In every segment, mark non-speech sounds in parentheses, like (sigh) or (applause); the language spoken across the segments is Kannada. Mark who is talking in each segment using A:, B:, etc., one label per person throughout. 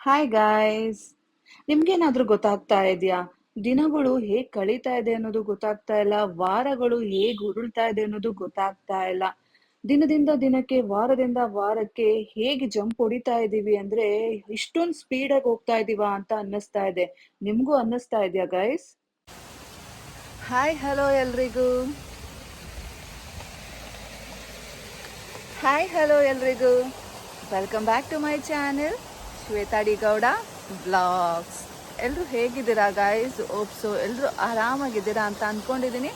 A: ಹಾಯ್ ಗಾಯ್ಸ್ ನಿಮ್ಗೇನಾದ್ರೂ ಗೊತ್ತಾಗ್ತಾ ಇದೆಯಾ? ದಿನಗಳು ಹೇಗ್ ಕಳೀತಾ ಇದೆ ಅನ್ನೋದು ಗೊತ್ತಾಗ್ತಾ ಇಲ್ಲ. ವಾರಗಳು ಹೇಗ್ ಉರುಳ್ತಾ ಇದೆ ಅನ್ನೋದು ಗೊತ್ತಾಗ್ತಾ ಇಲ್ಲ. ದಿನದಿಂದ ದಿನಕ್ಕೆ, ವಾರದಿಂದ ವಾರಕ್ಕೆ ಹೇಗೆ ಜಂಪ್ ಹೊಡಿತಾ ಇದೀವಿ ಅಂದ್ರೆ ಇಷ್ಟೊಂದು ಸ್ಪೀಡ್ ಆಗಿ ಹೋಗ್ತಾ ಇದೀವಾ ಅಂತ ಅನ್ನಿಸ್ತಾ ಇದೆ. ನಿಮ್ಗೂ ಅನ್ನಿಸ್ತಾ ಇದೆಯಾ ಗಾಯ್ಸ್ ಹಾಯ್ ಹಲೋ ಎಲ್ರಿಗೂ. ಹಾಯ್ ಹಲೋ ಎಲ್ರಿಗೂ. Welcome back to my channel Shwetha D Gowda vlogs. ಎಲ್ಲರೂ ಹೇಗಿದ್ದೀರಾ ಗಾಯ್ಸ್ ಓಪ್ಸು ಎಲ್ಲರೂ ಆರಾಮಾಗಿದ್ದೀರಾ ಅಂತ ಅಂದ್ಕೊಂಡಿದ್ದೀನಿ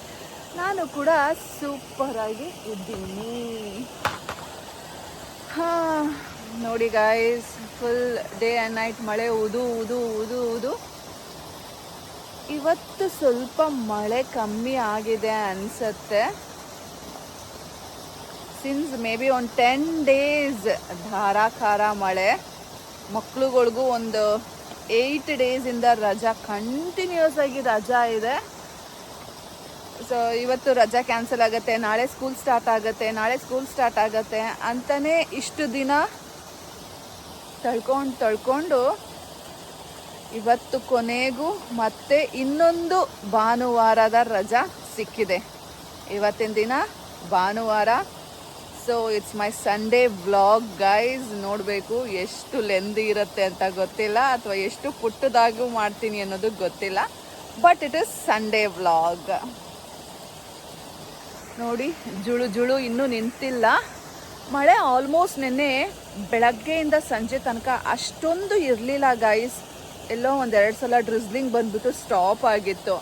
A: ನಾನು ಕೂಡ ಸೂಪರಾಗಿ ಇದ್ದೀನಿ. ಹಾಂ, ನೋಡಿ guys full day and night ಮಳೆ ಉದು ಉದು ಉದು ಉದು ಇವತ್ತು ಸ್ವಲ್ಪ ಮಳೆ ಕಮ್ಮಿ ಆಗಿದೆ ಅನಿಸತ್ತೆ. Since maybe one ten days ಧಾರಾಕಾರ ಮಳೆ. ಮಕ್ಳುಗಳಿಗೂ ಒಂದು ಏಯ್ಟ್ ಡೇಸಿಂದ ರಜಾ ಕಂಟಿನ್ಯೂಸ್ ಆಗಿ ರಜಾ ಇದೆ. ಸೊ ಇವತ್ತು ರಜಾ ಕ್ಯಾನ್ಸಲ್ ಆಗುತ್ತೆ, ನಾಳೆ ಸ್ಕೂಲ್ ಸ್ಟಾರ್ಟ್ ಆಗುತ್ತೆ, ನಾಳೆ ಸ್ಕೂಲ್ ಸ್ಟಾರ್ಟ್ ಆಗುತ್ತೆ ಅಂತಲೇ ಇಷ್ಟು ದಿನ ತಳ್ಕೊಂಡು ತಳ್ಕೊಂಡು ಇವತ್ತು ಕೊನೆಗೂ ಮತ್ತೆ ಇನ್ನೊಂದು ಭಾನುವಾರದ ರಜಾ ಸಿಕ್ಕಿದೆ. ಇವತ್ತಿನ ದಿನ ಭಾನುವಾರ so it's my Sunday vlog guys ನೋಡಬೇಕು ಎಷ್ಟು ಲೆಂದಿ ಇರುತ್ತೆ ಅಂತ ಗೊತ್ತಿಲ್ಲ ಅಥವಾ ಎಷ್ಟು ಪುಟ್ಟದಾಗೂ ಮಾಡ್ತೀನಿ ಅನ್ನೋದು ಗೊತ್ತಿಲ್ಲ. But it is Sunday vlog ನೋಡಿ, ಜುಳು ಜುಳು ಇನ್ನೂ ನಿಂತಿಲ್ಲ. ಮಳೆ ಆಲ್ಮೋಸ್ಟ್ ನಿನ್ನೆ ಬೆಳಗ್ಗೆಯಿಂದ ಸಂಜೆ ತನಕ ಅಷ್ಟೊಂದು ಇರಲಿಲ್ಲ ಗೈಸ್ ಎಲ್ಲೋ ಒಂದೆರಡು ಸಲ ಡ್ರಿಸ್ಲಿಂಗ್ ಬಂದ್ಬಿಟ್ಟು ಸ್ಟಾಪ್ ಆಗಿತ್ತು.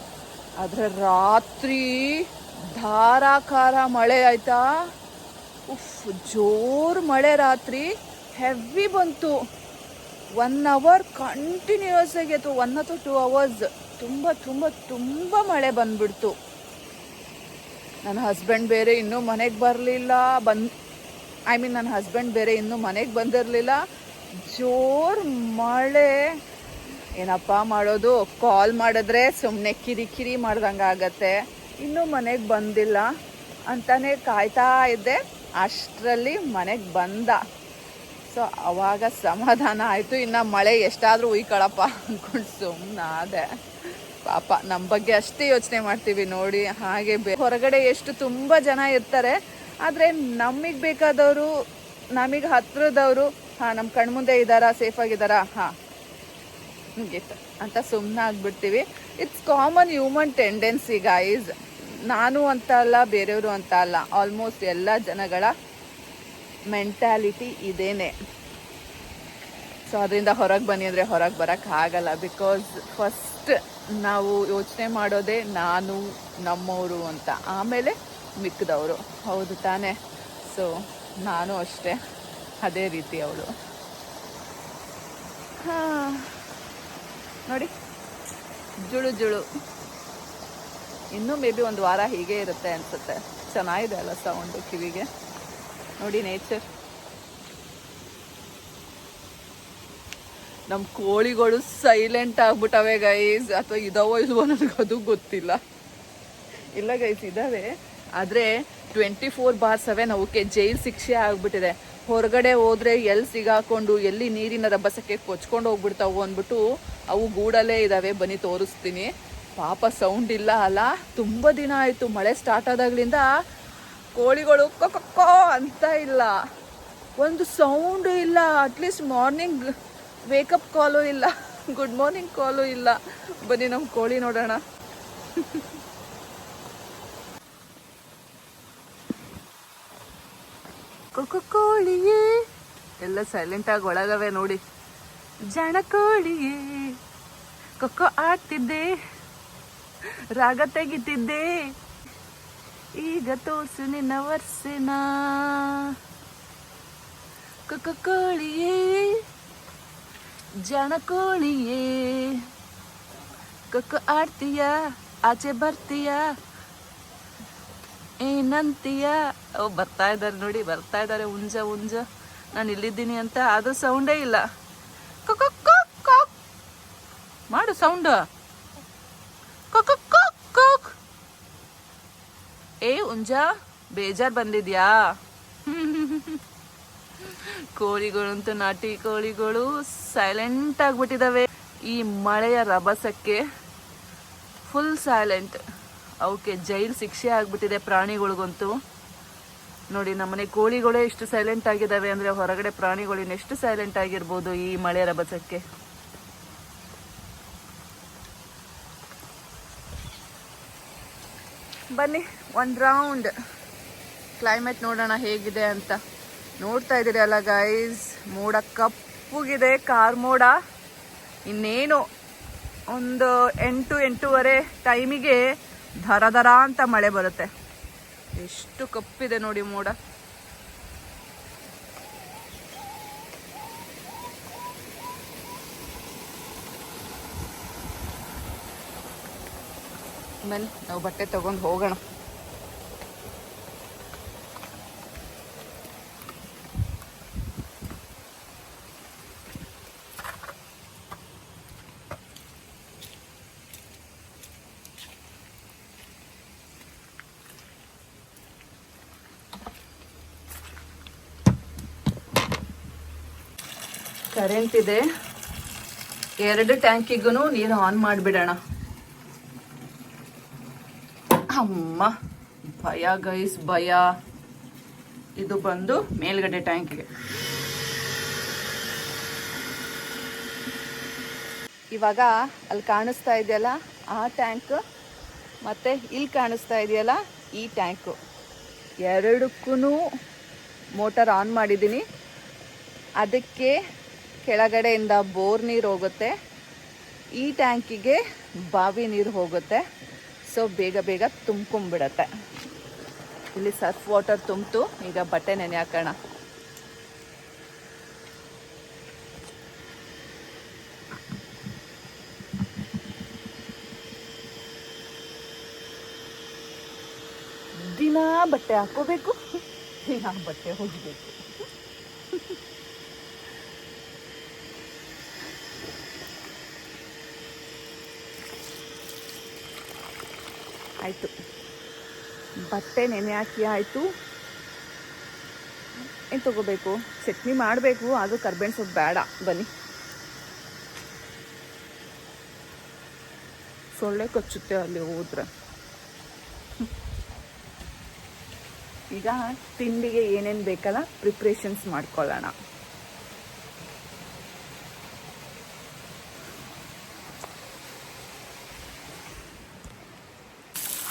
A: ಆದರೆ ರಾತ್ರಿ ಧಾರಾಕಾರ ಮಳೆ, ಆಯ್ತಾ? ಉಫ್, ಜೋರು ಮಳೆ ರಾತ್ರಿ. ಹೆವಿ ಬಂತು. ಒನ್ ಅವರ್ ಕಂಟಿನ್ಯೂಸ್ ಆಗಿ ಅಥವಾ ಒನ್ ಅಥವಾ ಟೂ ಅವರ್ಸ್ ತುಂಬ ತುಂಬ ತುಂಬ ಮಳೆ ಬಂದ್ಬಿಡ್ತು. ನನ್ನ ಹಸ್ಬೆಂಡ್ ಬೇರೆ ಇನ್ನೂ ಮನೆಗೆ ಬರಲಿಲ್ಲ. ಬಂದ್ ಐ ಮೀನ್ ನನ್ನ ಹಸ್ಬೆಂಡ್ ಬೇರೆ ಇನ್ನೂ ಮನೆಗೆ ಬಂದಿರಲಿಲ್ಲ. ಜೋರು ಮಳೆ. ಏನಪ್ಪ ಮಾಡೋದು? ಕಾಲ್ ಮಾಡಿದ್ರೆ ಸುಮ್ಮನೆ ಕಿರಿಕಿರಿ ಮಾಡ್ದಂಗೆ ಆಗತ್ತೆ ಇನ್ನೂ ಮನೆಗೆ ಬಂದಿಲ್ಲ. ಅಂತಾನೆ ಕಾಯ್ತಾ ಇದ್ದೆ. ಅಷ್ಟರಲ್ಲಿ ಮನೆಗೆ ಬಂದ. ಸೊ, ಅವಾಗ ಸಮಾಧಾನ ಆಯಿತು. ಇನ್ನು ಮಳೆ ಎಷ್ಟಾದರೂ ಉಯ್ಕೊಳಪ್ಪ ಅಂದ್ಕೊಂಡು ಸುಮ್ಮನಾದೆ ಪಾಪ ನಮ್ಮ ಬಗ್ಗೆ ಅಷ್ಟೇ ಯೋಚನೆ ಮಾಡ್ತೀವಿ ನೋಡಿ, ಹಾಗೆ ಬೇ ಹೊರಗಡೆ ಎಷ್ಟು ತುಂಬ ಜನ ಇರ್ತಾರೆ. ಆದರೆ ನಮಗೆ ಬೇಕಾದವರು, ನಮಗೆ ಹತ್ರದವರು, ಹಾಂ ನಮ್ಮ ಕಣ್ಮುಂದೆ ಇದ್ದಾರಾ ಸೇಫಾಗಿದ್ದಾರಾ ಹಾಂ ಮುಗೀತು ಅಂತ ಸುಮ್ಮನೆ ಆಗ್ಬಿಡ್ತೀವಿ. It's common human tendency guys ನಾನು ಅಂತ ಅಲ್ಲ, ಬೇರೆಯವರು ಅಂತ ಅಲ್ಲ ಆಲ್ಮೋಸ್ಟ್ ಎಲ್ಲ ಜನಗಳ ಮೆಂಟ್ಯಾಲಿಟಿ ಇದೇನೆ. ಸೊ ಅದರಿಂದ ಹೊರಗೆ ಬನ್ನಿ ಅಂದರೆ ಹೊರಗೆ ಬರೋಕ್ಕಾಗಲ್ಲ ಬಿಕಾಸ್ ಫಸ್ಟ್ ನಾವು ಯೋಚನೆ ಮಾಡೋದೇ ನಾನು, ನಮ್ಮವರು ಅಂತ. ಆಮೇಲೆ ಮಿಕ್ಕಿದವರು ಹೌದು ತಾನೇ. ಸೊ ನಾನು ಅಷ್ಟೇ. ಅದೇ ರೀತಿ ಅವಳು. ಹಾಂ. ನೋಡಿ. ಜುಳು ಜುಳು. ಇನ್ನೂ ಮೇ ಬಿ ಒಂದು ವಾರ ಹೀಗೆ ಇರುತ್ತೆ ಅನಿಸುತ್ತೆ. ಚೆನ್ನಾಗಿದೆ ಅಲ್ಲ ಸೌಂಡು ಕಿವಿಗೆ. ನೋಡಿ ನೇಚರ್. ನಮ್ಮ ಕೋಳಿಗಳು ಸೈಲೆಂಟ್ ಆಗ್ಬಿಟ್ಟವೆ ಗೈಸ್ ಅಥವಾ ಇದಾವೋ ಇಲ್ವೋ ಅದು ಗೊತ್ತಿಲ್ಲ. ಇಲ್ಲ ಗೈಸ್ ಇದಾವೆ. ಆದರೆ ಟ್ವೆಂಟಿ ಫೋರ್ ಬಾರ್ ಸೆವೆನ್ ಅವಕ್ಕೆ ಜೈಲ್ ಶಿಕ್ಷೆ ಆಗಿಬಿಟ್ಟಿದೆ. ಹೊರಗಡೆ ಹೋದರೆ ಎಲ್ಲಿ ಸಿಗಾಕೊಂಡು, ಎಲ್ಲಿ ನೀರಿನ ರಭಸಕ್ಕೆ ಕೊಚ್ಕೊಂಡು ಹೋಗ್ಬಿಡ್ತಾವು ಅಂದ್ಬಿಟ್ಟು ಅವು ಗೂಡಲ್ಲೇ ಇದ್ದಾವೆ ಬನ್ನಿ, ತೋರಿಸ್ತೀನಿ. ಪಾಪ ಸೌಂಡ್ ಇಲ್ಲ ಅಲ್ಲ? ತುಂಬ ದಿನ ಆಯಿತು, ಮಳೆ ಸ್ಟಾರ್ಟ್ ಆದಾಗ್ಲಿಂದ. ಕೋಳಿಗಳು ಕೊಕ್ಕೋ ಅಂತ ಇಲ್ಲ. ಒಂದು ಸೌಂಡು ಇಲ್ಲ. ಅಟ್ಲೀಸ್ಟ್ ಮಾರ್ನಿಂಗ್ ವೇಕಪ್ ಕಾಲು ಇಲ್ಲ. ಗುಡ್ ಮಾರ್ನಿಂಗ್ ಕಾಲು ಇಲ್ಲ. ಬನ್ನಿ ನಮ್ಮ ಕೋಳಿ ನೋಡೋಣ. ಕೋಳಿಯೇ. ಎಲ್ಲ ಸೈಲೆಂಟ್ ಆಗಿ ಒಳಗವೆ ನೋಡಿ. ಜನ ಕೋಳಿಯೇ. ಕೊಕ್ಕೋ ಆಡ್ತಿದ್ದೆ ರಾಗ ತೆಗಿತಿದ್ದೆ. ಈಗ ತೋರ್ಸು ನಿನ್ನ ವರ್ಷನ ಕೋಳಿಯೇ ಜನ ಕೋಳಿಯೇ. ಕೊಕ್ಕ ಆಡ್ತೀಯ, ಆಚೆ ಬರ್ತೀಯ? ಏನಂತೀಯ ಓ, ಬರ್ತಾ ಇದ್ದಾರೆ ನೋಡಿ, ಬರ್ತಾ ಇದ್ದಾರೆ ಉಂಜ ಉಂಜ. ನಾನು ಇಲ್ಲಿದ್ದೀನಿ ಅಂತ ಅದು ಸೌಂಡೇ ಇಲ್ಲ. ಮಾಡು ಸೌಂಡ್ ಏ ಉಂಜ ಬೇಜಾರ್ ಬಂದಿದ್ಯಾ? ಕೋಳಿಗಳಂತೂ ನಾಟಿ ಕೋಳಿಗಳು ಸೈಲೆಂಟ್ ಆಗ್ಬಿಟ್ಟಿದಾವೆ. ಈ ಮಳೆಯ ರಭಸಕ್ಕೆ ಫುಲ್ ಸೈಲೆಂಟ್ ಅವಕ್ಕೆ ಜೈಲ್ ಶಿಕ್ಷೆ ಆಗ್ಬಿಟ್ಟಿದೆ ಪ್ರಾಣಿಗಳಿಗಂತೂ. ನೋಡಿ, ನಮ್ಮನೆ ಕೋಳಿಗಳೇ ಇಷ್ಟು ಸೈಲೆಂಟ್ ಆಗಿದಾವೆ ಅಂದ್ರೆ ಹೊರಗಡೆ ಪ್ರಾಣಿಗಳು ಇನ್ನೆಷ್ಟು ಸೈಲೆಂಟ್ ಆಗಿರ್ಬೋದು ಈ ಮಳೆ ರಭಸಕ್ಕೆ? ಬನ್ನಿ, ಒಂದು ರೌಂಡ್ ಕ್ಲೈಮೇಟ್ ನೋಡೋಣ ಹೇಗಿದೆ ಅಂತ. ನೋಡ್ತಾ ಇದ್ದೀರಿ ಅಲ್ಲ ಗೈಸ್ ಮೋಡ ಕಪ್ಪುಗಿದೆ, ಕಾರ್ ಮೋಡ. ಇನ್ನೇನು? ಒಂದು ಎಂಟು, ಎಂಟೂವರೆ ಟೈಮಿಗೆ ದರ ದರ ಅಂತ ಮಳೆ ಬರುತ್ತೆ. ಎಷ್ಟು ಕಪ್ಪಿದೆ ನೋಡಿ ಮೋಡ. ಬನ್ನಿ ನಾವು ಬಟ್ಟೆ ತಗೊಂಡು ಹೋಗೋಣ. ಕರೆಂಟ್ ಇದೆ. ಎರಡು ಟ್ಯಾಂಕಿಗೂ ನೀರು ಆನ್ ಮಾಡಿಬಿಡೋಣ. ಅಮ್ಮ. ಭಯ ಗೈಸ್, ಭಯ. ಇದು ಬಂದು ಮೇಲ್ಗಡೆ ಟ್ಯಾಂಕಿಗೆ ಇವಾಗ ಅಲ್ಲಿ ಕಾಣಿಸ್ತಾ ಇದೆಯಲ್ಲ, ಆ ಟ್ಯಾಂಕ್ ಮತ್ತೆ ಇಲ್ಲಿ ಕಾಣಿಸ್ತಾ ಇದೆಯಲ್ಲ, ಈ ಟ್ಯಾಂಕು ಎರಡಕ್ಕೂ ಮೋಟರ್ ಆನ್ ಮಾಡಿದ್ದೀನಿ. ಅದಕ್ಕೆ ಕೆಳಗಡೆಯಿಂದ ಬೋರ್ ನೀರು ಹೋಗುತ್ತೆ. ಈ ಟ್ಯಾಂಕಿಗೆ ಬಾವಿ ನೀರು ಹೋಗುತ್ತೆ. ಸೊ ಬೇಗ ಬೇಗ ತುಂಬ್ಕೊಂಬಿಡತ್ತೆ ಇಲ್ಲಿ ಸರ್ಫ್ ವಾಟರ್ ತುಂಬಿತು, ಈಗ ಬಟ್ಟೆ ನೆನೆ ಹಾಕೋಣ ದಿನ ಬಟ್ಟೆ ಹಾಕೋಬೇಕು ದಿನ ಬಟ್ಟೆ ಹೋಗಬೇಕು ಆಯಿತು. ಬಟ್ಟೆ ನೆನೆ ಹಾಕಿ ಆಯಿತು. ಏನು ತೊಗೋಬೇಕು? ಚಟ್ನಿ ಮಾಡಬೇಕು, ಅದು ಕರ್ಬೇವಿನ ಸೊಪ್ಪು ಬೇಡ. ಬನ್ನಿ. ಸೊಳ್ಳೆ ಕಚ್ಚುತ್ತೆ ಅಲ್ಲಿ ಹೋದ್ರೆ. ಈಗ ತಿಂಡಿಗೆ ಏನೇನು ಬೇಕಲ್ಲ ಪ್ರಿಪ್ರೇಷನ್ಸ್ ಮಾಡ್ಕೊಳ್ಳೋಣ.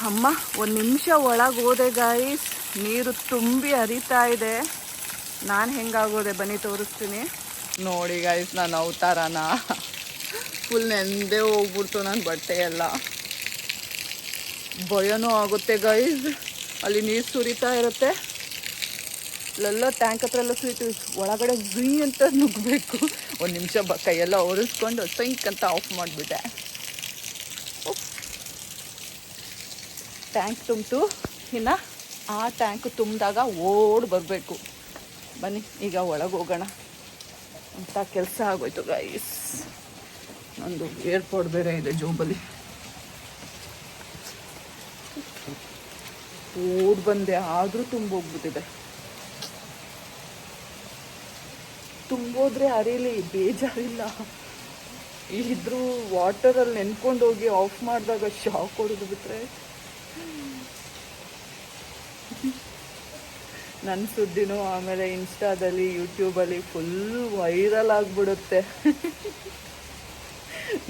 A: ಅಮ್ಮ, ಒಂದು ನಿಮಿಷ ಒಳಗೆ ಹೋದೆ ಗಾಯಿಸ್ ನೀರು ತುಂಬಿ ಹರಿತಾ ಇದೆ. ನಾನು ಹೆಂಗಾಗೋದೆ ಬನ್ನಿ ತೋರಿಸ್ತೀನಿ. ನೋಡಿ ಗಾಯಿಸ್ ನಾನು ಅವತಾರನ. ಫುಲ್ ನೆಂದೇ ಹೋಗ್ಬಿಡ್ತು ನನ್ನ ಬಟ್ಟೆ ಎಲ್ಲ. ಭಯನೂ ಆಗುತ್ತೆ ಗಾಯಿಸ್ ಅಲ್ಲಿ ನೀರು ಸುರಿತಾ ಇರುತ್ತೆ. ಅಲ್ಲೆಲ್ಲ ಟ್ಯಾಂಕ್ ಹತ್ರ ಎಲ್ಲ ಸುರಿತು. ಒಳಗಡೆ ಗುಯ್ ಅಂತ ನುಗ್ಗಬೇಕು. ಒಂದು ನಿಮಿಷ ಬ ಕೈಯೆಲ್ಲ ಒರೆಸ್ಕೊಂಡು ಸೈಂಕ್ ಅಂತ ಆಫ್ ಮಾಡಿಬಿಟ್ಟೆ. ಟ್ಯಾಂಕ್ ತುಂಬಿತು. ಇನ್ನು ಆ ಟ್ಯಾಂಕ್ ತುಂಬಿದಾಗ ಓಡ್ ಬರಬೇಕು. ಬನ್ನಿ, ಈಗ ಒಳಗೆ ಹೋಗೋಣ. ಅಂತ ಕೆಲಸ ಆಗೋಯ್ತು ಗೈಸ್ ನಂದು ಏರ್ಪೋರ್ಟ್ ಬೇರೆ ಇದೆ ಜೋಬಲ್ಲಿ. ಓಡ್ ಬಂದೆ, ಆದರೂ ತುಂಬೋಗ್ಬಿಟ್ಟಿದೆ. ತುಂಬೋದ್ರೆ ಅರಿಲಿ, ಬೇಜಾರಿಲ್ಲ. ಇದ್ರೂ ವಾಟರಲ್ಲಿ ನೆನ್ಕೊಂಡು ಹೋಗಿ ಆಫ್ ಮಾಡಿದಾಗ ಶಾಕ್ ಹೊಡೆದು ಬಿಟ್ರೆ ನನ್ನ ಸುದ್ದಿನೂ ಆಮೇಲೆ ಇನ್ಸ್ಟಾದಲ್ಲಿ ಯೂಟ್ಯೂಬಲ್ಲಿ ಫುಲ್ ವೈರಲ್ ಆಗಿಬಿಡುತ್ತೆ. (laughs)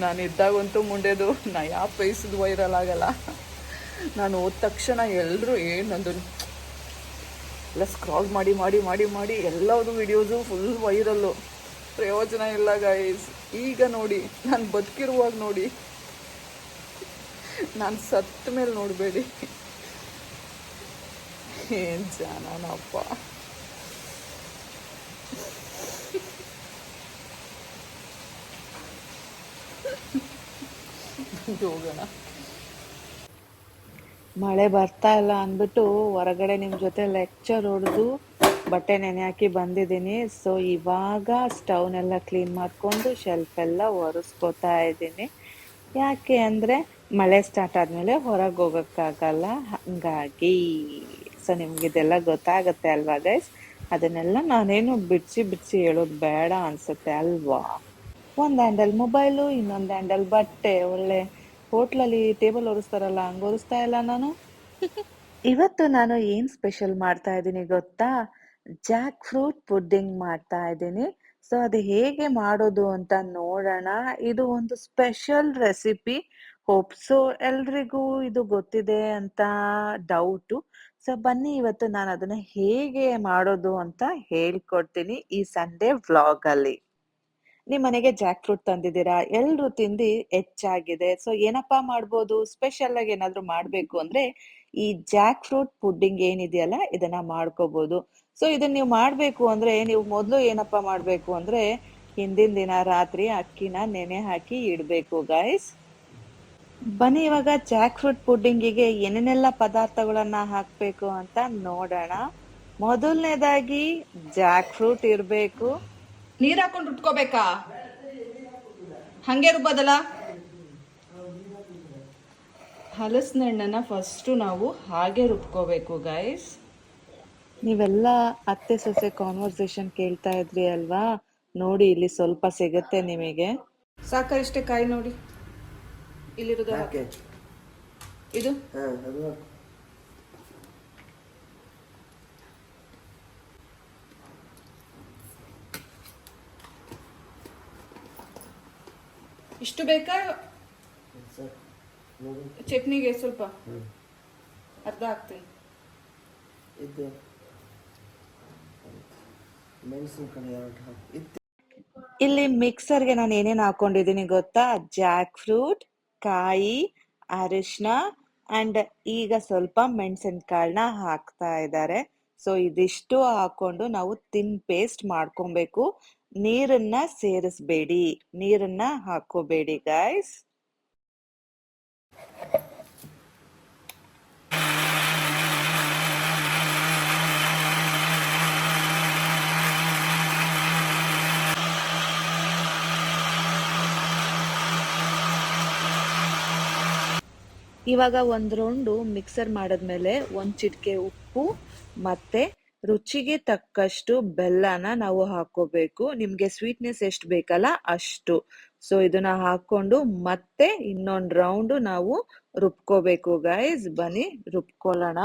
A: ನಾನು ಇದ್ದಾಗಂತೂ ಮುಂಡೆದು, ನಾ ಯಾವ ಪೈಸದು ವೈರಲ್ ಆಗಲ್ಲ. ನಾನು ಹೋದ ತಕ್ಷಣ ಎಲ್ಲರೂ ಏನಂದು ಎಲ್ಲ ಸ್ಕ್ರಾಲ್ ಮಾಡಿ ಮಾಡಿ ಮಾಡಿ ಮಾಡಿ ಎಲ್ಲದು ವಿಡಿಯೋಸು ಫುಲ್ ವೈರಲ್ಲು ಪ್ರಯೋಜನ ಇಲ್ಲ ಗಾಯಸ್ ಈಗ ನೋಡಿ, ನಾನು ಬದುಕಿರುವಾಗ ನೋಡಿ, ನಾನು ಸತ್ತ ಮೇಲೆ ನೋಡಬೇಡಿ. ಏನು ಜನನಪ್ಪ ಹೋಗೋಣ. ಮಳೆ ಬರ್ತಾ ಇಲ್ಲ ಅಂದ್ಬಿಟ್ಟು ಹೊರಗಡೆ ನಿಮ್ಮ ಜೊತೆ ಲೆಕ್ಚರ್ ಹೊಡೆದು ಬಟ್ಟೆ ನೆನೆ ಹಾಕಿ ಬಂದಿದ್ದೀನಿ. ಸೊ ಇವಾಗ ಸ್ಟವ್ನೆಲ್ಲ ಕ್ಲೀನ್ ಮಾಡಿಕೊಂಡು ಶೆಲ್ಫ್ ಎಲ್ಲ ಒರೆಸ್ಕೋತಾ ಇದ್ದೀನಿ. ಯಾಕೆ ಅಂದರೆ ಮಳೆ ಸ್ಟಾರ್ಟ್ ಆದಮೇಲೆ ಹೊರಗೆ ಹೋಗೋಕ್ಕಾಗಲ್ಲ. ಹಾಗಾಗಿ. ಸೊ ನಿಮ್ಗೆ ಇದೆಲ್ಲ ಗೊತ್ತಾಗುತ್ತೆ ಅಲ್ವಾ ಗೈಸ್
B: ಅದನ್ನೆಲ್ಲ ನಾನೇನು ಬಿಡ್ಸಿ ಬಿಡ್ಸಿ ಹೇಳೋದು ಬೇಡ ಅನ್ಸುತ್ತೆ ಅಲ್ವಾ? ಒಂದು ಹ್ಯಾಂಡಲ್ ಮೊಬೈಲು ಇನ್ನೊಂದು ಹ್ಯಾಂಡಲ್ ಬಟ್ಟೆ. ಒಳ್ಳೆ ಹೋಟ್ಲಲ್ಲಿ ಟೇಬಲ್ ಒರೆಸ್ತಾರಲ್ಲ, ಹಂಗ್ ಒರೆಸ್ತಾ ಇಲ್ಲ ನಾನು? (laughs) ಇವತ್ತು ನಾನು ಏನ್ ಸ್ಪೆಷಲ್ ಮಾಡ್ತಾ ಇದ್ದೀನಿ ಗೊತ್ತಾ? ಜಾಕ್ ಫ್ರೂಟ್ ಪುಡ್ಡಿಂಗ್ ಮಾಡ್ತಾ ಇದ್ದೀನಿ. ಸೊ ಅದು ಹೇಗೆ ಮಾಡೋದು ಅಂತ ನೋಡೋಣ. ಇದು ಒಂದು ಸ್ಪೆಷಲ್ ರೆಸಿಪಿ ಹೋಪ್ ಸೊ ಎಲ್ರಿಗೂ ಇದು ಗೊತ್ತಿದೆ ಅಂತ ಡೌಟು ಸೊ ಬನ್ನಿ ಇವತ್ತು ನಾನು ಅದನ್ನ ಹೇಗೆ ಮಾಡೋದು ಅಂತ ಹೇಳ್ಕೊಡ್ತೀನಿ ಈ ಸಂಡೇ ವ್ಲಾಗ್ ಅಲ್ಲಿ ನಿಮ್ ಮನೆಗೆ ಜಾಕ್ ಫ್ರೂಟ್ ತಂದಿದ್ದೀರಾ? ಎಲ್ರು ತಿಂದು ಹೆಚ್ಚಾಗಿದೆ. ಸೊ ಏನಪ್ಪಾ ಮಾಡ್ಬೋದು? ಸ್ಪೆಷಲ್ ಆಗಿ ಏನಾದ್ರು ಮಾಡ್ಬೇಕು ಅಂದ್ರೆ ಈ ಜಾಕ್ ಫ್ರೂಟ್ ಪುಡ್ಡಿಂಗ್ ಏನಿದೆಯಲ್ಲ, ಇದನ್ನ ಮಾಡ್ಕೋಬಹುದು ಸೊ ಇದನ್ನ ನೀವು ಮಾಡ್ಬೇಕು ಅಂದ್ರೆ ನೀವು ಮೊದಲು ಏನಪ್ಪಾ ಮಾಡ್ಬೇಕು ಅಂದ್ರೆ ಹಿಂದಿನ ದಿನ ರಾತ್ರಿ ಅಕ್ಕಿನ ನೆನೆ ಹಾಕಿ ಇಡ್ಬೇಕು ಗೈಸ್ ಬನ್ನಿ ಇವಾಗ ಜಾಕ್ ಫ್ರೂಟ್ ಪುಡ್ಡಿಂಗಿಗೆ ಏನೇನೆಲ್ಲ ಪದಾರ್ಥಗಳನ್ನ ಹಾಕ್ಬೇಕು ಅಂತ ನೋಡೋಣ. ಮೊದಲನೇದಾಗಿ ಜಾಕ್ ಫ್ರೂಟ್ ಇರಬೇಕು.
A: ನೀರ್ ಹಾಕೊಂಡು ರುಬ್ಕೋಬೇಕಾ? ಹಂಗೆ ರುಬ್ಬೋದಲ್ಲ? ಹಲಸಿನ ಹಣ್ಣನ್ನ ಫಸ್ಟು ನಾವು ಹಾಗೆ ರುಬ್ಕೋಬೇಕು ಗೈಸ್
B: ನೀವೆಲ್ಲ ಅತ್ತೆ ಸೊಸೆ ಕಾನ್ವರ್ಸೇಷನ್ ಕೇಳ್ತಾ ಇದ್ರಿ ಅಲ್ವಾ? ನೋಡಿ ಇಲ್ಲಿ ಸ್ವಲ್ಪ ಸಿಗುತ್ತೆ ನಿಮಗೆ.
A: ಸಾಕಷ್ಟೇ ಕಾಯಿ ನೋಡಿ. ಇಲ್ಲಿರೋದು
C: ಹಾಕೆ
A: ಇದು?
C: ಹಾ ಅದು ಹಾಕು.
A: ಇಷ್ಟು ಬೇಕಾ? ಚಟ್ನಿಗೆ ಸ್ವಲ್ಪ. ಅರ್ಧ ಹಾಕ್ತೀನಿ.
C: ಇದು. ಮೆಣಸಿನ್ಕಾಯಿ ಎರಡು ಹಾಕಿ. ಇತ್ತು.
B: ಇಲ್ಲಿ ಮಿಕ್ಸರ್ಗೆ ನಾನು ಏನೇನು ಹಾಕೊಂಡಿದ್ದೀನಿ ಗೊತ್ತಾ? ಜಾಕ್ ಫ್ರೂಟ್ ಕಾಯಿ ಅರಿಶಿನ ಅಂಡ್ ಈಗ ಸ್ವಲ್ಪ ಮೆಣಸಿನ್ಕಾಳನ್ನ ಹಾಕ್ತಾ ಇದ್ದಾರೆ. ಸೊ, ಇದಿಷ್ಟು ಹಾಕೊಂಡು ನಾವು ತಿನ್ ಪೇಸ್ಟ್ ಮಾಡ್ಕೊಬೇಕು. ನೀರನ್ನ ಸೇರಿಸ್ಬೇಡಿ. ನೀರನ್ನ ಹಾಕೋಬೇಡಿ ಗಾಯ್ಸ್ ಇವಾಗ ಒಂದು ರೌಂಡು ಮಿಕ್ಸರ್ ಮಾಡಿದ್ಮೇಲೆ ಒಂದು ಚಿಟಿಕೆ ಉಪ್ಪು, ಮತ್ತೆ ರುಚಿಗೆ ತಕ್ಕಷ್ಟು ಬೆಲ್ಲನ ನಾವು ಹಾಕೋಬೇಕು. ನಿಮ್ಗೆ ಸ್ವೀಟ್ನೆಸ್ ಎಷ್ಟು ಬೇಕಲ್ಲ ಅಷ್ಟು. ಸೊ ಇದನ್ನ ಹಾಕೊಂಡು ಮತ್ತೆ ಇನ್ನೊಂದು ರೌಂಡು ನಾವು ರುಬ್ಕೋಬೇಕು ಗೈಸ್ ಬನ್ನಿ, ರುಬ್ಕೊಳ್ಳೋಣ.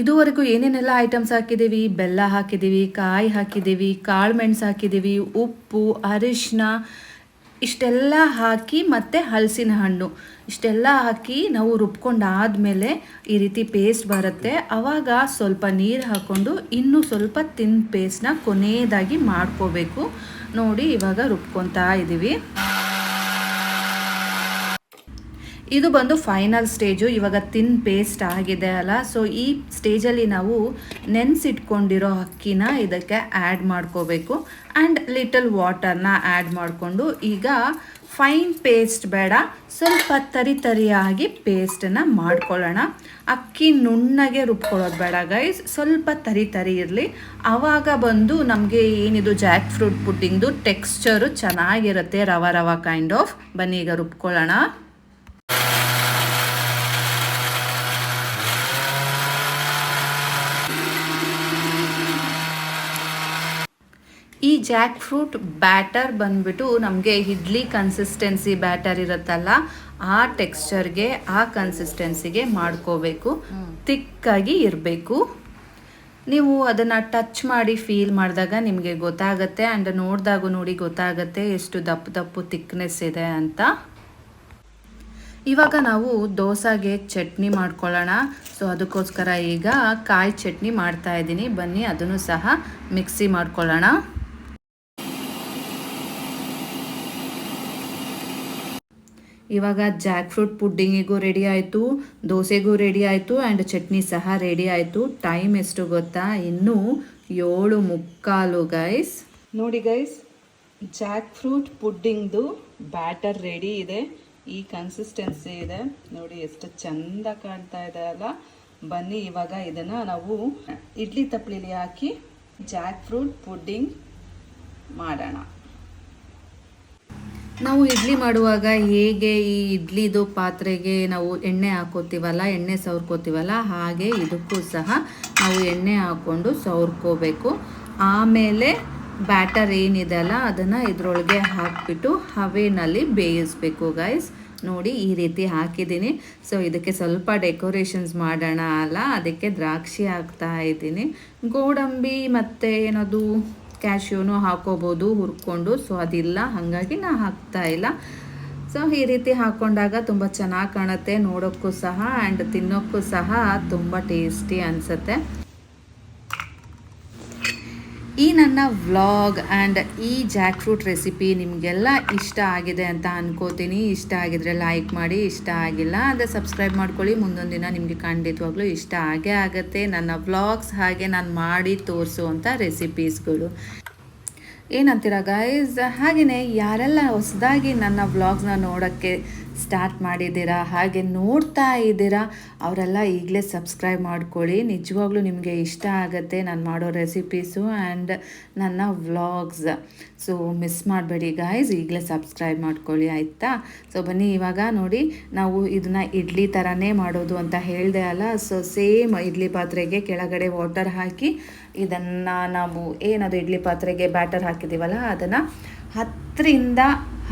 D: ಇದುವರೆಗೂ ಏನೇನೆಲ್ಲ ಐಟಮ್ಸ್ ಹಾಕಿದ್ದೀವಿ? ಬೆಲ್ಲ ಹಾಕಿದ್ದೀವಿ, ಕಾಯಿ ಹಾಕಿದ್ದೀವಿ ಕಾಳು ಮೆಣಸು ಹಾಕಿದ್ದೀವಿ, ಉಪ್ಪು ಅರಿಶಿನ ಇಷ್ಟೆಲ್ಲ ಹಾಕಿ ಮತ್ತು ಹಲಸಿನ ಹಣ್ಣು ಇಷ್ಟೆಲ್ಲ ಹಾಕಿ ನಾವು ರುಬ್ಕೊಂಡಾದಮೇಲೆ ಈ ರೀತಿ ಪೇಸ್ಟ್ ಬರುತ್ತೆ. ಆವಾಗ ಸ್ವಲ್ಪ ನೀರು ಹಾಕ್ಕೊಂಡು ಇನ್ನೂ ಸ್ವಲ್ಪ ತಿನ್ ಪೇಸ್ಟ್ನ ಕೊನೆಯದಾಗಿ ಮಾಡ್ಕೋಬೇಕು. ನೋಡಿ ಇವಾಗ ರುಬ್ಕೊತಾ ಇದ್ದೀವಿ ಇದು ಬಂದು ಫೈನಲ್ ಸ್ಟೇಜು ಇವಾಗ ತಿನ್ ಪೇಸ್ಟ್ ಆಗಿದೆ ಅಲ್ಲ. ಸೊ ಈ ಸ್ಟೇಜಲ್ಲಿ ನಾವು ನೆನೆಸಿಟ್ಕೊಂಡಿರೋ ಅಕ್ಕಿನ ಇದಕ್ಕೆ ಆ್ಯಡ್ ಮಾಡ್ಕೋಬೇಕು. ಆ್ಯಂಡ್ ಲಿಟಲ್ ವಾಟರ್ನ ಆ್ಯಡ್ ಮಾಡಿಕೊಂಡು ಈಗ ಫೈನ್ ಪೇಸ್ಟ್ ಬೇಡ. ಸ್ವಲ್ಪ ತರಿ ತರಿಯಾಗಿ ಪೇಸ್ಟನ್ನು ಮಾಡ್ಕೊಳ್ಳೋಣ. ಅಕ್ಕಿ ನುಣ್ಣಗೆ ರುಬ್ಕೊಳ್ಳೋದು ಬೇಡ ಗೈಸ್ ಸ್ವಲ್ಪ ತರಿ ತರಿ ಇರಲಿ. ಆವಾಗ ಬಂದು ನಮಗೆ ಏನಿದು ಜಾಕ್ ಫ್ರೂಟ್ ಪುಡ್ಡಿಂಗ್ದು ಟೆಕ್ಸ್ಚರು ಚೆನ್ನಾಗಿರುತ್ತೆ, ರವ ರವ ಕೈಂಡ್ ಆಫ್ ಬನ್ನಿ, ಈಗ ರುಬ್ಕೊಳ್ಳೋಣ. ಈ ಜಾಕ್ ಫ್ರೂಟ್ ಬ್ಯಾಟರ್ ಬಂದ್ಬಿಟ್ಟು ನಮಗೆ ಇಡ್ಲಿ ಕನ್ಸಿಸ್ಟೆನ್ಸಿ ಬ್ಯಾಟರ್ ಇರುತ್ತಲ್ಲ, ಆ ಟೆಕ್ಸ್ಚರ್ಗೆ ಆ ಕನ್ಸಿಸ್ಟೆನ್ಸಿಗೆ ಮಾಡ್ಕೋಬೇಕು. ತಿಕ್ಕಾಗಿ ಇರಬೇಕು. ನೀವು ಅದನ್ನು ಟಚ್ ಮಾಡಿ ಫೀಲ್ ಮಾಡಿದಾಗ ನಿಮಗೆ ಗೊತ್ತಾಗುತ್ತೆ ಆ್ಯಂಡ್ ನೋಡಿದಾಗೂ ನೋಡಿ ಗೊತ್ತಾಗುತ್ತೆ ಎಷ್ಟು ದಪ್ಪು ದಪ್ಪು ತಿಕ್ನೆಸ್ ಇದೆ ಅಂತ. ಇವಾಗ ನಾವು ದೋಸೆಗೆ ಚಟ್ನಿ ಮಾಡ್ಕೊಳ್ಳೋಣ. ಸೊ ಅದಕ್ಕೋಸ್ಕರ ಈಗ ಕಾಯಿ ಚಟ್ನಿ ಮಾಡ್ತಾ ಇದ್ದೀನಿ. ಬನ್ನಿ, ಅದನ್ನು ಸಹ ಮಿಕ್ಸಿ ಮಾಡ್ಕೊಳ್ಳೋಣ. ಇವಾಗ ಜಾಕ್ ಫ್ರೂಟ್ ಪುಡ್ಡಿಂಗಿಗೂ ರೆಡಿ ಆಯಿತು, ದೋಸೆಗೂ ರೆಡಿ ಆಯಿತು ಆ್ಯಂಡ್ ಚಟ್ನಿ ಸಹ ರೆಡಿ ಆಯಿತು. ಟೈಮ್ ಎಷ್ಟು ಗೊತ್ತಾ? ಇನ್ನೂ ಏಳು ಮುಕ್ಕಾಲು ಗೈಸ್
A: ನೋಡಿ ಗೈಸ್ ಜಾಕ್ ಫ್ರೂಟ್ ಪುಡ್ಡಿಂಗ್ದು ಬ್ಯಾಟರ್ ರೆಡಿ ಇದೆ. ಈ ಕನ್ಸಿಸ್ಟೆನ್ಸಿ ಇದೆ. ನೋಡಿ ಎಷ್ಟು ಚಂದ ಕಾಣ್ತಾ ಇದೆ ಅಲ್ಲ? ಬನ್ನಿ, ಇವಾಗ ಇದನ್ನು ನಾವು ಇಡ್ಲಿ ತಪ್ಪಲಿಲಿ ಹಾಕಿ ಜಾಕ್ ಫ್ರೂಟ್ ಪುಡ್ಡಿಂಗ್ ಮಾಡೋಣ.
D: ನಾವು ಇಡ್ಲಿ ಮಾಡುವಾಗ ಹೇಗೆ ಈ ಇಡ್ಲಿದು ಪಾತ್ರೆಗೆ ನಾವು ಎಣ್ಣೆ ಹಾಕೋತೀವಲ್ಲ, ಎಣ್ಣೆ ಸವರ್ಕೋತೀವಲ್ಲ, ಹಾಗೆ ಇದಕ್ಕೂ ಸಹ ನಾವು ಎಣ್ಣೆ ಹಾಕ್ಕೊಂಡು ಸವರ್ಕೋಬೇಕು. ಆಮೇಲೆ ಬ್ಯಾಟರ್ ಏನಿದೆ ಅಲ್ಲ ಅದನ್ನು ಇದರೊಳಗೆ ಹಾಕಿಬಿಟ್ಟು ಹವೇನಲ್ಲಿ ಬೇಯಿಸ್ಬೇಕು ಗೈಸ್ ನೋಡಿ ಈ ರೀತಿ ಹಾಕಿದ್ದೀನಿ. ಸೊ ಇದಕ್ಕೆ ಸ್ವಲ್ಪ ಡೆಕೋರೇಷನ್ಸ್ ಮಾಡೋಣ ಅಲ್ಲ, ಅದಕ್ಕೆ ದ್ರಾಕ್ಷಿ ಹಾಕ್ತಾ ಇದ್ದೀನಿ. ಗೋಡಂಬಿ ಮತ್ತು ಏನದು ಕ್ಯಾಶ್ಯೂನು ಹಾಕೋಬೋದು ಹುರ್ಕೊಂಡು. ಸೊ ಅದಿಲ್ಲ, ಹಾಗಾಗಿ ನಾನು ಹಾಕ್ತಾ ಇಲ್ಲ. ಸೊ ಈ ರೀತಿ ಹಾಕ್ಕೊಂಡಾಗ ತುಂಬ ಚೆನ್ನಾಗಿ ಕಾಣುತ್ತೆ, ನೋಡೋಕ್ಕೂ ಸಹ ಆ್ಯಂಡ್ ತಿನ್ನೋಕ್ಕೂ ಸಹ ತುಂಬ ಟೇಸ್ಟಿ ಅನಿಸುತ್ತೆ. ಈ ನನ್ನ ವ್ಲಾಗ್ ಆ್ಯಂಡ್ ಈ ಜಾಕ್ ಫ್ರೂಟ್ ರೆಸಿಪಿ ನಿಮಗೆಲ್ಲ ಇಷ್ಟ ಆಗಿದೆ ಅಂತ ಅನ್ಕೋತೀನಿ. ಇಷ್ಟ ಆಗಿದ್ರೆ ಲೈಕ್ ಮಾಡಿ, ಇಷ್ಟ ಆಗಿಲ್ಲ ಅಂದರೆ ಸಬ್ಸ್ಕ್ರೈಬ್ ಮಾಡ್ಕೊಳ್ಳಿ. ಮುಂದೊಂದು ದಿನ ನಿಮಗೆ ಖಂಡಿತವಾಗ್ಲೂ ಇಷ್ಟ ಆಗೇ ಆಗುತ್ತೆ. ನನ್ನ ವ್ಲಾಗ್ಸ್ ಹಾಗೆ ನಾನು ಮಾಡಿ ತೋರಿಸುವಂಥ ರೆಸಿಪೀಸ್ಗಳು. ಏನಂತೀರ ಗೈಸ್ ಹಾಗೆಯೇ ಯಾರೆಲ್ಲ ಹೊಸದಾಗಿ ನನ್ನ ವ್ಲಾಗ್ಸ್ನ ನೋಡೋಕ್ಕೆ ಸ್ಟಾರ್ಟ್ ಮಾಡಿದ್ದೀರಾ? ಹಾಗೆ ನೋಡ್ತಾ ಇದ್ದೀರಾ? ಅವರೆಲ್ಲ ಈಗಲೇ ಸಬ್ಸ್ಕ್ರೈಬ್ ಮಾಡ್ಕೊಳ್ಳಿ. ನಿಜವಾಗ್ಲೂ ನಿಮಗೆ ಇಷ್ಟ ಆಗುತ್ತೆ ನಾನು ಮಾಡೋ ರೆಸಿಪೀಸು ಆ್ಯಂಡ್ ನನ್ನ ವ್ಲಾಗ್ಸ್ ಸೊ ಮಿಸ್ ಮಾಡಬೇಡಿ ಗಾಯ್ಸ್ ಈಗಲೇ ಸಬ್ಸ್ಕ್ರೈಬ್ ಮಾಡ್ಕೊಳ್ಳಿ, ಆಯಿತಾ? ಸೊ ಬನ್ನಿ, ಇವಾಗ ನೋಡಿ, ನಾವು ಇದನ್ನ ಇಡ್ಲಿ ಥರನೇ ಮಾಡೋದು ಅಂತ ಹೇಳಿದೆ ಅಲ್ಲ? ಸೊ ಸೇಮ್ ಇಡ್ಲಿ ಪಾತ್ರೆಗೆ ಕೆಳಗಡೆ ವಾಟರ್ ಹಾಕಿ, ಇದನ್ನು ನಾವು ಏನದು ಇಡ್ಲಿ ಪಾತ್ರೆಗೆ ಬ್ಯಾಟರ್ ಹಾಕಿದ್ದೀವಲ್ಲ, ಅದನ್ನು ಹತ್ತರಿಂದ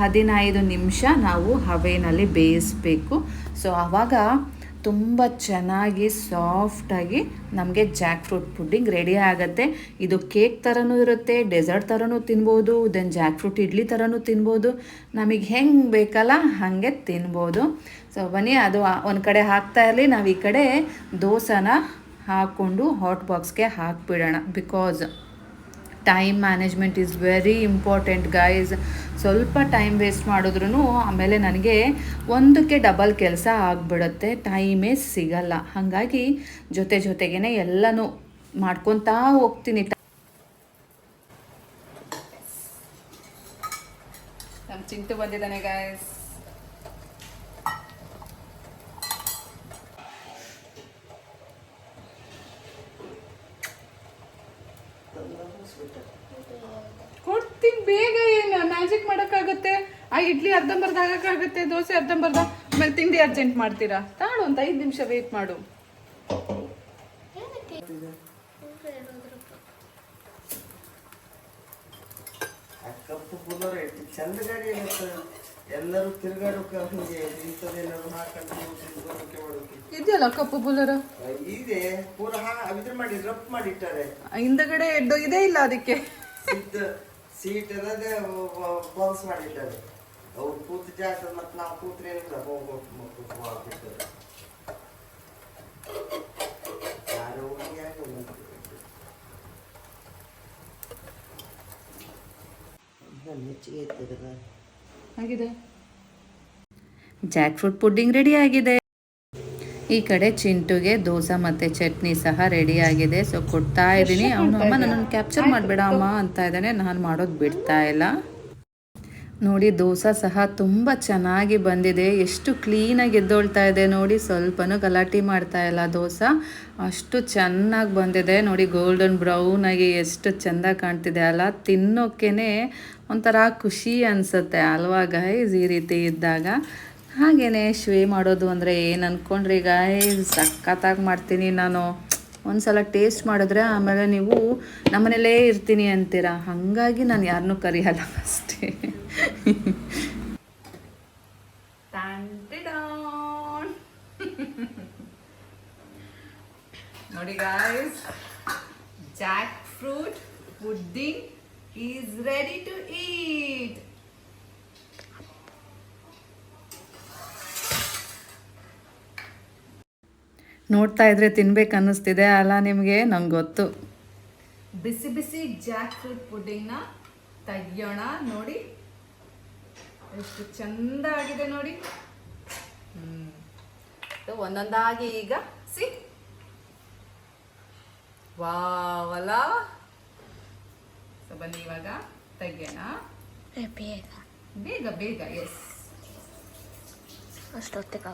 D: ಹದಿನೈದು ನಿಮಿಷ ನಾವು ಹವೆನಲ್ಲಿ ಬೇಯಿಸಬೇಕು. ಸೊ ಆವಾಗ ತುಂಬ ಚೆನ್ನಾಗಿ ಸಾಫ್ಟಾಗಿ ನಮಗೆ ಜಾಕ್ ಫ್ರೂಟ್ ಪುಡ್ಡಿಂಗ್ ರೆಡಿ ಆಗುತ್ತೆ. ಇದು ಕೇಕ್ ಥರನೂ ಇರುತ್ತೆ, ಡೆಸರ್ಟ್ ಥರನೂ ತಿನ್ಬೋದು, ದೆನ್ ಜಾಕ್ ಫ್ರೂಟ್ ಇಡ್ಲಿ ಥರನೂ ತಿನ್ಬೋದು. ನಮಗೆ ಹೆಂಗೆ ಬೇಕಲ್ಲ ಹಾಗೆ ತಿನ್ಬೋದು. ಸೊ ಬನ್ನಿ, ಅದು ಒಂದು ಕಡೆ ಹಾಕ್ತಾ ಇರಲಿ. ನಾವು ಈ ಕಡೆ ದೋಸೆನ ಹಾಕ್ಕೊಂಡು ಹಾಟ್ ಬಾಕ್ಸ್ಗೆ ಹಾಕಿಬಿಡೋಣ. Because time management is very important guys ಸ್ವಲ್ಪ ಟೈಮ್ ವೇಸ್ಟ್ ಮಾಡಿದ್ರೂ ಆಮೇಲೆ ನನಗೆ ಒಂದಕ್ಕೆ ಡಬಲ್ ಕೆಲಸ ಆಗಿಬಿಡುತ್ತೆ ಟೈಮೇ ಸಿಗಲ್ಲ. ಹಾಗಾಗಿ ಜೊತೆ ಜೊತೆಗೇ ಎಲ್ಲನೂ ಮಾಡ್ಕೊತಾ ಹೋಗ್ತೀನಿ. ನಮ್ಮ ಚಿಂಟು ಬಂದಿದ್ದಾನೆ ಗಾಯ್ಸ್ ಕೊಡ್ತೀನಿ ಬೇಗ ಏನು? ಮ್ಯಾಜಿಕ್ ಮಾಡೋಕ್ಕಾಗುತ್ತೆ? ಆ ಇಡ್ಲಿ ಅರ್ಧಂಬರ್ಧ ಆಗೋಕ್ಕಾಗುತ್ತೆ ದೋಸೆ ಅರ್ಧಂಬರ್ಧ ಆಮೇಲೆ ತಿಂಡಿ ಅರ್ಜೆಂಟ್ ಮಾಡ್ತೀರಾ? ತಾಳು ಒಂದು ಐದು ನಿಮಿಷ ವೇಟ್ ಮಾಡು.
C: ಕಪ್ಪು ಚಂದ ಗಾಡಿ ಎಲ್ಲರೂ ತಿರುಗಾಡೋಕೆ ಹಿಂಗೆ ಇಂಥದ್ದೇನಾದ್ರು ಹಾಕೊಂಡು ತಿರ್ಗಾಡೋಕೆ ಮಾಡೋಕೆ.
A: ಇದೆಯಲ್ಲ ಕಪ್ಪು ಬುಲ್ಲರು
C: ಇದೆ. ಪೂರ ಹಾ ಮಾಡಿ ಮಾಡಿಟ್ಟಾರೆ.
A: ಹಿಂದಗಡೆ ಎಡ್ಡು ಇದೇ ಇಲ್ಲ ಅದಕ್ಕೆ.
C: ಸೀಟ್ ಅದ ಬಾಲ್ಸ್ ಮಾಡಿಟ್ಟಾರೆ ಅವ್ರು ಕೂತ ಜಾಗ ಮತ್ತೆ ನಾವು ಕೂತ್ರೆ ಏನಿಲ್ಲ ಹೋಗ್ಬಿಟ್ಟು ಯಾರು ಹೋಗಿ ಯಾಕೆ ಮೆಚ್ಚಿಗೆ ಇರ್ತದೆ.
A: ಆಗಿದೆ.
D: ಜಾಕ್ ಫ್ರೂಟ್ ಪುಡ್ಡಿಂಗ್ ರೆಡಿ ಆಗಿದೆ. ಈ ಕಡೆ ಚಿಂಟುಗೆ ದೋಸೆ ಮತ್ತೆ ಚಟ್ನಿ ಸಹ ರೆಡಿ ಆಗಿದೆ. ಸೊ ಕೊಡ್ತಾ ಇದ್ದೀನಿ. ಅವನು ಅಮ್ಮ ನನ್ನನ್ನು ಕ್ಯಾಪ್ಚರ್ ಮಾಡಬೇಡ ಅಮ್ಮ ಅಂತ ಇದ್ದಾನೆ. ನಾನು ಮಾಡೋದು ಬಿಡ್ತಾ ಇಲ್ಲ. ನೋಡಿ ದೋಸೆ ಸಹ ತುಂಬ ಚೆನ್ನಾಗಿ ಬಂದಿದೆ. ಎಷ್ಟು ಕ್ಲೀನಾಗಿ ಎದ್ದೊಳ್ತಾ ಇದೆ ನೋಡಿ. ಸ್ವಲ್ಪನೂ ಗಲಾಟೆ ಮಾಡ್ತಾ ಇಲ್ಲ ದೋಸೆ. ಅಷ್ಟು ಚೆನ್ನಾಗಿ ಬಂದಿದೆ. ನೋಡಿ ಗೋಲ್ಡನ್ ಬ್ರೌನ್ ಆಗಿ ಎಷ್ಟು ಚೆಂದ ಕಾಣ್ತಿದೆ ಅಲ್ಲ. ತಿನ್ನೋಕ್ಕೇ ಒಂಥರ ಖುಷಿ ಅನಿಸುತ್ತೆ. ಅಲ್ವಾ ಗೈಸ್ ಈ ರೀತಿ ಇದ್ದಾಗ. ಹಾಗೇನೆ ಶ್ವೇ ಮಾಡೋದು ಅಂದರೆ ಏನು ಅಂದ್ಕೊಂಡ್ರಿ ಗಾಯ್ಸ್ ಸಖತ್ತಾಗಿ ಮಾಡ್ತೀನಿ ನಾನು. ಒಂದ್ಸಲ ಟೇಸ್ಟ್ ಮಾಡಿದ್ರೆ ಆಮೇಲೆ ನೀವು ನಮ್ಮನೇಲೇ ಇರ್ತೀನಿ ಅಂತೀರ? ಹಾಗಾಗಿ ನಾನು ಯಾರನ್ನೂ ಕರೆಯಲ್ಲ ಅಷ್ಟೇ ನೋಡಿ guys jackfruit pudding is ready to eat ನೋಡ್ತಾ ಇದ್ರೆ ತಿನ್ಬೇಕು ಅನ್ನಿಸ್ತಿದೆ. ಅಲ್ಲ ನಿಮಗೆ? ನಂಗೆ ಗೊತ್ತು. ಬಿಸಿ ಬಿಸಿ ಜಾಕ್ ಫ್ರೂಟ್ ಪುಡ್ಡಿಂಗ್ನ ತೆಗಿಯೋಣ ನೋಡಿ. ಎಷ್ಟು ಚಂದ ಆಗಿದೆ ನೋಡಿ. ಇದು ಒಂದೊಂದಾಗಿ ಈಗ ಸಿ. ವಾವಲ. ಸೊ ಬನ್ನಿ ಇವಾಗ ತೆಗಿಯೋಣ.
E: ಬೇಗ.
D: ಬೇಗ ಬೇಗ ಎಸ್
E: ಅಷ್ಟೊತ್ತಿಗೆ.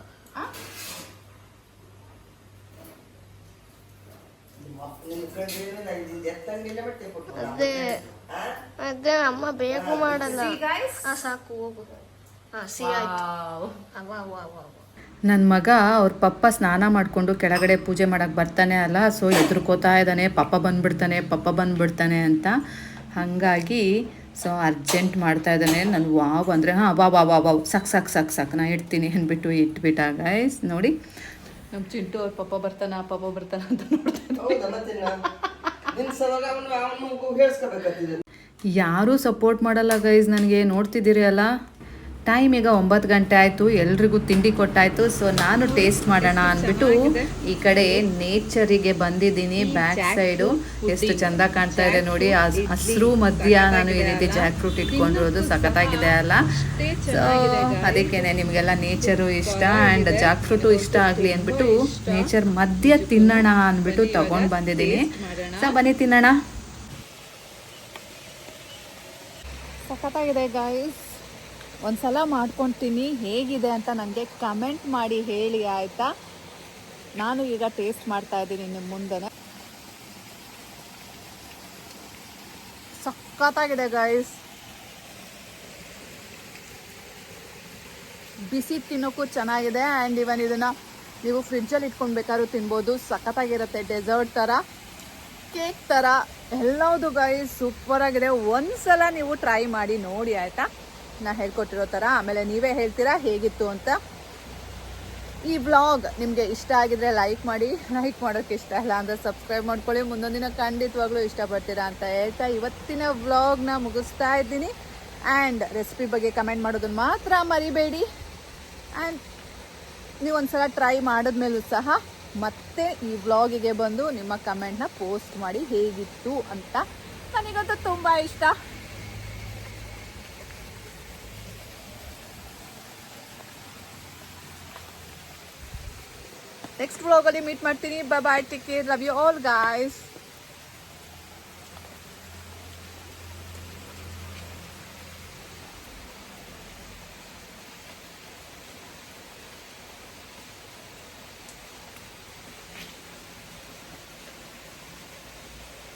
E: ಅದೇ? ಅದೇ ಅಮ್ಮ ಬೇಕು ಮಾಡಲ್ಲ. ಹಾ ಸಾಕು ಹೋಗು. ಹಾ ಸಿ ಆಯ್ತು. ಅವ ಅವ ಅವ ಅವ
D: ನನ್ನ ಮಗ ಅವ್ರ ಪಪ್ಪ ಸ್ನಾನ ಮಾಡಿಕೊಂಡು ಕೆಳಗಡೆ ಪೂಜೆ ಮಾಡೋಕ್ಕೆ ಬರ್ತಾನೆ ಅಲ್ಲ ಸೊ ಎದುರ್ಕೋತಾ ಇದ್ದಾನೆ ಪಪ್ಪ ಬಂದ್ಬಿಡ್ತಾನೆ ಪಪ್ಪ ಬಂದ್ಬಿಡ್ತಾನೆ ಅಂತ. ಹಾಗಾಗಿ ಸೊ ಅರ್ಜೆಂಟ್ ಮಾಡ್ತಾ ಇದ್ದಾನೆ. ನಾನು ವಾವ್ ಅಂದರೆ ಹಾಂ ವಾ ವಾ ವಾ ವಾವ್. ಸಾಕು ಸಾಕು ಸಾಕು ಸಾಕು. ನಾ ಇಡ್ತೀನಿ ಅಂದ್ಬಿಟ್ಟು ಇಟ್ಬಿಟ್ಟಾಗ ಗೈಸ್ ನೋಡಿ ನಮ್ಮ ಚಿಂಟು ಅವ್ರ ಪಪ್ಪ ಬರ್ತಾನ ಪಪ್ಪ ಬರ್ತಾನ ಅಂತ ನೋಡ್ತಾ ಯಾರು ಸಪೋರ್ಟ್ ಮಾಡಲ್ಲ ಗೈಸ್ ನನಗೆ ನೋಡ್ತಿದ್ದೀರಿ ಅಲ್ಲ? ಟೈಮ್ ಈಗ ಒಂಬತ್ತು ಗಂಟೆ ಆಯಿತು ಎಲ್ರಿಗೂ ತಿಂಡಿ ಕೊಟ್ಟಾಯಿತು. ಸೊ ನಾನು ಟೇಸ್ಟ್ ಮಾಡೋಣ ಅಂದ್ಬಿಟ್ಟು ಈ ಕಡೆ ನೇಚರಿಗೆ ಬಂದಿದ್ದೀನಿ ಬ್ಯಾಕ್ ಸೈಡು ಎಷ್ಟು ಚಂದ ಕಾಣ್ತಾ ಇದೆ ನೋಡಿ ಹಸಿರು ಮಧ್ಯ ನಾನು ಈ ರೀತಿ ಜಾಕ್ ಫ್ರೂಟ್ ಇಟ್ಕೊಂಡಿರೋದು ಸಖತ್ತಾಗಿದೆ ಅಲ್ಲ? ಸೊ ಅದಕ್ಕೇನೆ ನಿಮಗೆಲ್ಲ ನೇಚರು ಇಷ್ಟ ಆ್ಯಂಡ್ ಜಾಕ್ ಫ್ರೂಟು ಇಷ್ಟ ಆಗಲಿ ಅಂದ್ಬಿಟ್ಟು ನೇಚರ್ ಮಧ್ಯ ತಿನ್ನೋಣ ಅಂದ್ಬಿಟ್ಟು ತಗೊಂಡು ಬಂದಿದ್ದೀನಿ. ಸೊ ಬನ್ನಿ ತಿನ್ನೋಣ.
A: ಸಖತ್ತಾಗಿದೆ ಗಾಯ್ಸ್ ಒಂದ್ಸಲ ಮಾಡ್ಕೊತೀನಿ, ಹೇಗಿದೆ ಅಂತ ನನಗೆ ಕಮೆಂಟ್ ಮಾಡಿ ಹೇಳಿ, ಆಯಿತಾ? ನಾನು ಈಗ ಟೇಸ್ಟ್ ಮಾಡ್ತಾ ಇದ್ದೀನಿ ನಿಮ್ಮ ಮುಂದೆ ಸಖತ್ತಾಗಿದೆ ಗೈಸ್ ಬಿಸಿ ತಿನ್ನೋಕ್ಕೂ ಚೆನ್ನಾಗಿದೆ ಆ್ಯಂಡ್ ಇವನ್ ಇದನ್ನು ನೀವು ಫ್ರಿಜ್ಜಲ್ಲಿ ಇಟ್ಕೊಂಡು ಬೇಕಾದ್ರೂ ತಿನ್ಬೋದು. ಸಖತ್ತಾಗಿರುತ್ತೆ ಡೆಸರ್ಟ್ ಥರ ಕೇಕ್ ಥರ ಎಲ್ಲವುದು ಗೈಸ್ ಸೂಪರಾಗಿದೆ ಒಂದು ಸಲ ನೀವು ಟ್ರೈ ಮಾಡಿ ನೋಡಿ, ಆಯ್ತಾ? ನಾ ಹೇಳ್ಕೊಟ್ಟಿರೋ ಥರ ಆಮೇಲೆ ನೀವೇ ಹೇಳ್ತೀರಾ ಹೇಗಿತ್ತು ಅಂತ. ಈ ವ್ಲಾಗ್ ನಿಮಗೆ ಇಷ್ಟ ಆಗಿದ್ರೆ ಲೈಕ್ ಮಾಡಿ ಲೈಕ್ ಮಾಡೋಕ್ಕೆ ಇಷ್ಟ ಇಲ್ಲ ಅಂದರೆ ಸಬ್ಸ್ಕ್ರೈಬ್ ಮಾಡ್ಕೊಳ್ಳಿ. ಮುಂದೊಂದಿನ ಖಂಡಿತವಾಗ್ಲೂ ಇಷ್ಟಪಡ್ತೀರಾ ಅಂತ ಹೇಳ್ತಾ ಇವತ್ತಿನ ವ್ಲಾಗ್ನ ಮುಗಿಸ್ತಾ ಇದ್ದೀನಿ. ಆ್ಯಂಡ್ ರೆಸಿಪಿ ಬಗ್ಗೆ ಕಮೆಂಟ್ ಮಾಡೋದನ್ನು ಮಾತ್ರ ಮರಿಬೇಡಿ. ಆ್ಯಂಡ್ ನೀವು ಒಂದ್ಸಲ ಟ್ರೈ ಮಾಡಿದ್ಮೇಲೂ ಸಹ ಮತ್ತೆ ಈ ವ್ಲಾಗಿಗೆ ಬಂದು ನಿಮ್ಮ ಕಮೆಂಟ್ನ ಪೋಸ್ಟ್ ಮಾಡಿ ಹೇಗಿತ್ತು ಅಂತ. ನನಗಂತೂ ತುಂಬ ಇಷ್ಟ. ನೆಕ್ಸ್ಟ್ ಬ್ಲಾಗಲ್ಲಿ ಮೀಟ್ ಮಾಡ್ತೀನಿ. Bye take care love you all guys